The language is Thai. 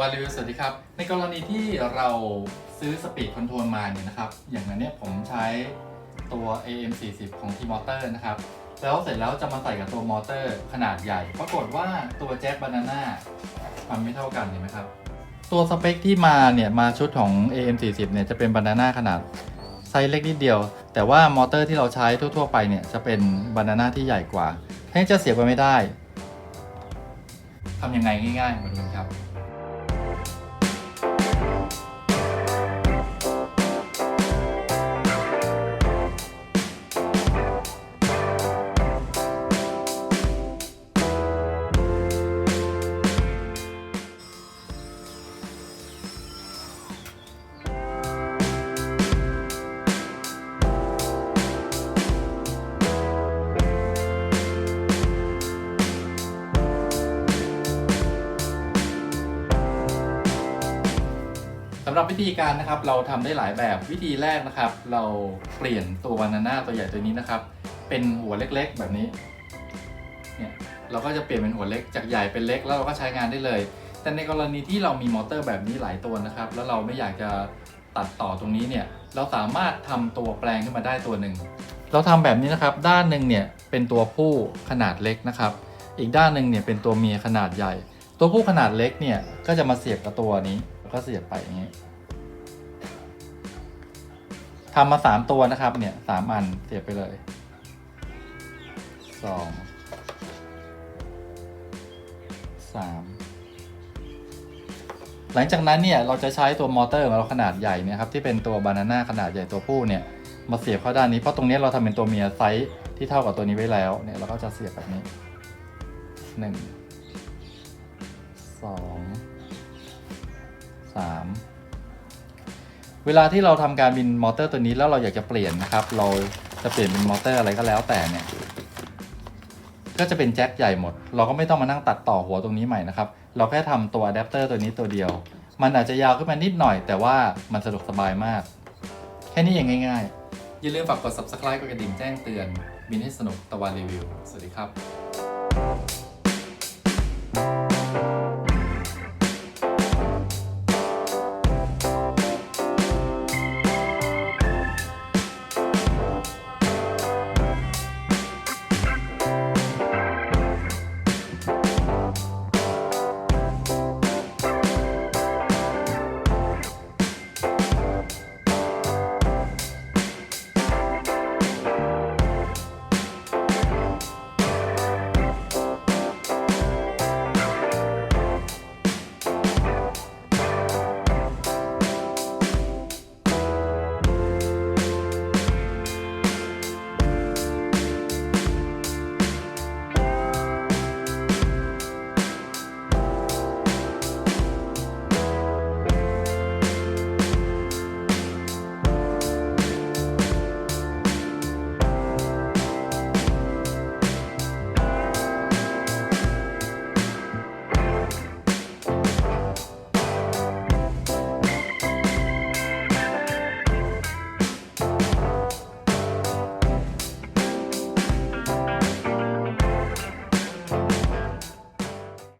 ตัวรีวิวสวัสดีครับ ในกรณีที่เราซื้อสปีดคอนโทรลมาเนี่ยนะครับ อย่างนั้นเนี่ยผมใช้ตัว AM40 ของ T Motor นะครับ แล้วเสร็จแล้วจะมาใส่กับตัวมอเตอร์ขนาดใหญ่ ปรากฏว่าตัวแจ็คบานาน่ามันไม่เท่ากันเห็นไหมครับ ตัวสเปคที่มาเนี่ยมาชุดของ AM40 เนี่ยจะเป็นบานาน่าขนาดไซส์เล็กนิดเดียว แต่ว่ามอเตอร์ที่เราใช้ทั่วๆไปเนี่ยจะเป็นบานาน่าที่ใหญ่กว่าแค่จะเสียบไปไม่ได้ทำยังไงง่ายๆมาดูกันครับ หรับวิธีการนะครับเราทำได้หลายแบบวิธีแรกนะครับ เราเปลี่ยนตัวบานาน่าตัวใหญ่ตัวนี้นะครับ เป็นหัวเล็กๆแบบนี้เนี่ยเราก็จะเปลี่ยนเป็นหัวเล็กจากใหญ่เป็นเล็กแล้วเราก็ใช้งานได้เลย แต่ในกรณีที่เรามีมอเตอร์แบบนี้หลายตัวนะครับ แล้วเราไม่อยากจะตัดต่อตรงนี้เนี่ยเราสามารถทำตัวแปลงขึ้นมาได้ตัวหนึ่งเราทำแบบนี้นะครับ ด้านหนึ่งเนี่ยเป็นตัวผู้ขนาดเล็กนะครับ อีกด้านหนึ่งเนี่ยเป็นตัวเมียขนาดใหญ่ ตัวผู้ขนาดเล็กเนี่ยก็จะมาเสียบกับตัวนี้แล้วก็เสียบไปอย่างนี้ ทำมาสามตัวนะครับ เนี่ยสามอันเสียบไปเลยสองสามหลังจากนั้นเนี่ยเราจะใช้ตัวมอเตอร์ของเราขนาดใหญ่เนี่ยครับที่เป็นตัวบานาน่าขนาดใหญ่ตัวผู้เนี่ยมาเสียบเข้าด้านนี้เพราะตรงนี้เราทำเป็นตัวเมียไซส์ที่เท่ากับตัวนี้ไว้แล้วเนี่ยเราก็จะเสียบแบบนี้หนึ่งสองสาม เวลาที่เราทำการบินมอเตอร์ตัวนี้แล้วเราอยากจะเปลี่ยนนะครับ เราจะเปลี่ยนเป็นมอเตอร์อะไรก็แล้วแต่เนี่ย ก็จะเป็นแจ็คใหญ่หมด เราก็ไม่ต้องมานั่งตัดต่อหัวตรงนี้ใหม่นะครับ เราแค่ทำตัวอะแดปเตอร์ตัวนี้ตัวเดียว มันอาจจะยาวขึ้นมานิดหน่อย แต่ว่ามันสะดวกสบายมาก แค่นี้เองง่ายๆ อย่าลืมฝากกด subscribe กดกระดิ่งแจ้งเตือนบินให้สนุกตะวันรีวิว สวัสดีครับ